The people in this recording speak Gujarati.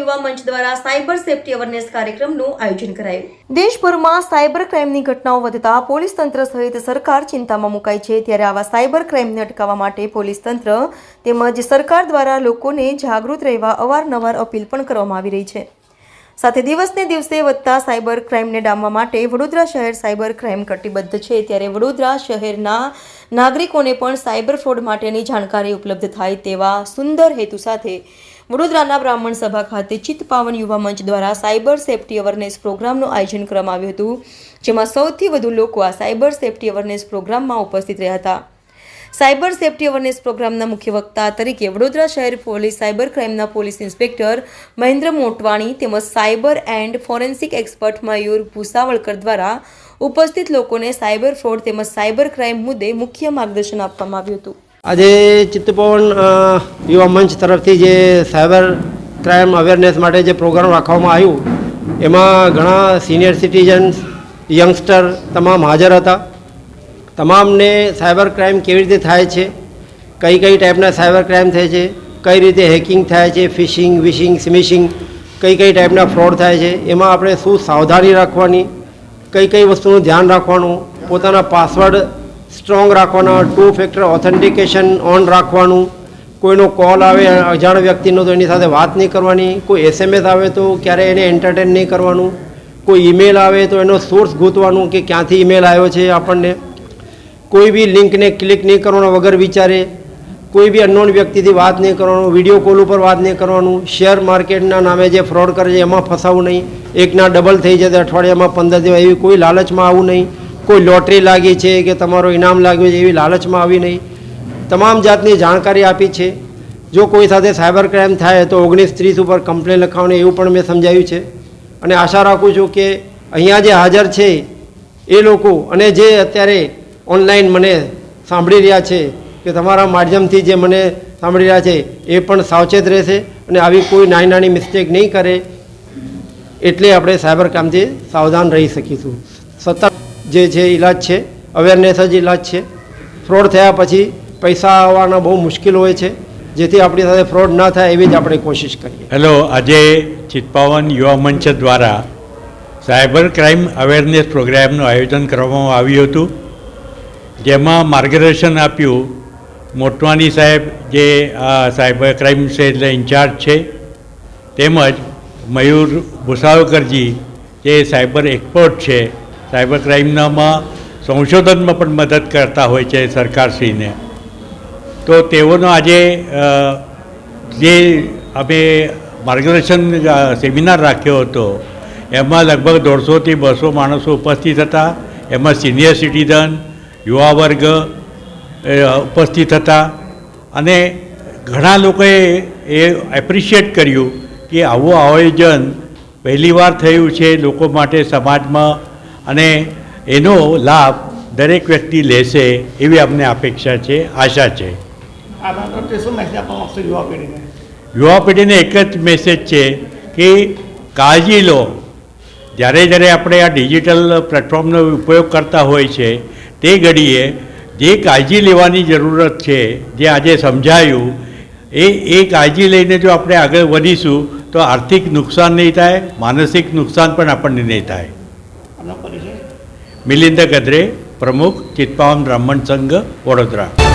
યુવા મંચ દ્વારા સાયબર સેફટી અવેરનેસ કાર્યક્રમનું આયોજન કરાયું. દેશભરમાં સાયબર ક્રાઇમની ઘટનાઓ વધતા પોલીસ તંત્ર સહિત સરકાર ચિંતામાં મુકાઈ છે. ત્યારે આવા સાયબર ક્રાઇમને અટકાવવા માટે પોલીસ તંત્ર તેમજ સરકાર દ્વારા લોકોને જાગૃત રહેવા અવારનવાર અપીલ પણ કરવામાં આવી રહી છે. સાથે દિવસને દિવસે વધતા સાયબર ક્રાઇમને ડામવા માટે વડોદરા શહેર સાયબર ક્રાઇમ કટિબદ્ધ છે. ત્યારે વડોદરા શહેરના નાગરિકોને પણ સાયબર ફ્રોડ માટેની જાણકારી ઉપલબ્ધ થાય તેવા સુંદર હેતુ સાથે વડોદરાના બ્રાહ્મણ સભા ખાતે ચિત્ત પાવન યુવા મંચ દ્વારા સાયબર સેફટી અવેરનેસ પ્રોગ્રામનું આયોજન કરવામાં આવ્યું હતું, જેમાં સૌથી વધુ લોકો આ સાયબર સેફટી અવેરનેસ પ્રોગ્રામમાં ઉપસ્થિત રહ્યા હતા. સાયબર સેફટી અવેરનેસ પ્રોગ્રામના મુખ્ય વક્તા તરીકે વડોદરા શહેર પોલીસ સાયબર ક્રાઇમના પોલીસ ઇન્સ્પેક્ટર મહેન્દ્ર મોટવાણી તેમજ cyber and forensic expert Mayur Bhusavalkar દ્વારા ઉપસ્થિત લોકોને સાયબર ફ્રોડ તેમજ સાયબર ક્રાઇમ મુદ્દે મુખ્ય માર્ગદર્શન આપવામાં આવ્યું હતું. આજે ચિત્તપવન યુવા મંચ તરફથી જે સાયબર ક્રાઇમ અવેરનેસ માટે જે પ્રોગ્રામ રાખવામાં આવ્યું, એમાં ઘણા સિનિયર સિટીઝન્સ, યંગસ્ટર તમામ હાજર હતા. તમામને સાયબર ક્રાઇમ કેવી રીતે થાય છે? કઈ કઈ ટાઈપના સાયબર ક્રાઇમ થાય છે? કઈ રીતે હેકિંગ થાય છે? ફિશિંગ, વિશિંગ, સ્મિશિંગ, કઈ કઈ ટાઈપના ફ્રોડ થાય છે? એમાં આપણે શું સાવધાની રાખવાની? કઈ કઈ વસ્તુનું ધ્યાન રાખવાનું? પોતાના પાસવર્ડ સ્ટ્રોંગ રાખવાના, ટુ ફેક્ટર ઓથેન્ટિકેશન ઓન રાખવાનું. કોઈનો કોલ આવે, અજાણ વ્યક્તિનો તો એની સાથે વાત નહીં કરવાની, કોઈ એસએમએસ આવે તો ક્યારે એને એન્ટરટેન નહીં કરવાનું, કોઈ ઈમેલ આવે તો એનો સોર્સ ગોતવાનું કે ક્યાંથી ઈમેલ આવ્યો છે આપણને. કોઈ બી લિંકને ક્લિક નહીં કરવાનો વગર વિચારે, કોઈ બી અનનોન વ્યક્તિથી વાત નહીં કરવાનું વીડિયો કોલ ઉપર વાત નહીં કરવાનું શેર માર્કેટના નામે જે ફ્રોડ કરે છે એમાં ફસાવું નહીં, એકના ડબલ થઈ જશે, અઠવાડિયામાં પંદર દિવસ, એવી કોઈ લાલચમાં આવું નહીં. કોઈ લોટરી લાગી છે કે તમારો ઇનામ લાગ્યું છે એવી લાલચમાં આવી નહીં. તમામ જાતની જાણકારી આપી છે. જો કોઈ સાથે સાયબર ક્રાઇમ થાય તો ઓગણીસ ત્રીસ ઉપર કમ્પ્લેન લખાવવાની એવું પણ મેં સમજાવ્યું છે. અને આશા રાખું છું કે અહીંયા જે હાજર છે એ લોકો અને જે અત્યારે ઓનલાઈન મને સાંભળી રહ્યા છે કે તમારા માધ્યમથી જે મને સાંભળી રહ્યા છે એ પણ સાવચેત રહેશે અને આવી કોઈ નાની નાની મિસ્ટેક નહીં કરે. એટલે આપણે સાયબર કામથી સાવધાન રહી શકીશું. સતત જે છે ઇલાજ છે અવેરનેસ જ ઇલાજ છે. ફ્રોડ થયા પછી પૈસા આવવાના બહુ મુશ્કેલ હોય છે. જેથી આપણી સાથે ફ્રોડ ના થાય એવી જ આપણે કોશિશ કરીએ. હેલો આજે ચિત્પાવન યુવા મંચ દ્વારા સાયબર ક્રાઇમ અવેરનેસ પ્રોગ્રામનું આયોજન કરવામાં આવ્યું હતું. જેમાં માર્ગદર્શન આપ્યું મોટવાની સાહેબ, જે આ સાયબર ક્રાઇમ સેલ ઇન્ચાર્જ છે. તેમજ મયુર ભૂસાવકરજી, જે સાયબર એક્સપર્ટ છે. સાયબર ક્રાઇમનામાં સંશોધનમાં પણ મદદ કરતા હોય છે સરકારશ્રીને. તો તેઓનો આજે જે અમે માર્ગદર્શન સેમિનાર રાખ્યો હતો, એમાં લગભગ દોઢસોથી બસો માણસો ઉપસ્થિત હતા. એમાં સિનિયર સિટીઝન, યુવા વર્ગ ઉપસ્થિત હતા. અને ઘણા લોકોએ એ એપ્રિશિએટ કર્યું કે આવું આયોજન પહેલીવાર થયું છે લોકો માટે સમાજમાં અને એનો લાભ દરેક વ્યક્તિ લેશે એવી અમને અપેક્ષા છે આશા છે. આ બાબતે શું મેસેજ આપવા માંગશો યુવા પેઢીને? યુવા પેઢીને એક જ મેસેજ છે કે કાળજી લો. જ્યારે જ્યારે આપણે આ ડિજિટલ પ્લેટફોર્મનો ઉપયોગ કરતા હોય છે તે ઘડીએ જે કાળજી લેવાની જરૂરત છે જે આજે સમજાયું એ એ કાળજી લઈને જો આપણે આગળ વધીશું તો આર્થિક નુકસાન નહીં થાય માનસિક નુકસાન પણ આપણને નહીં થાય. મિલિંદ ગદરે પ્રમુખ ચિત્પાવન બ્રાહ્મણ સંઘ વડોદરા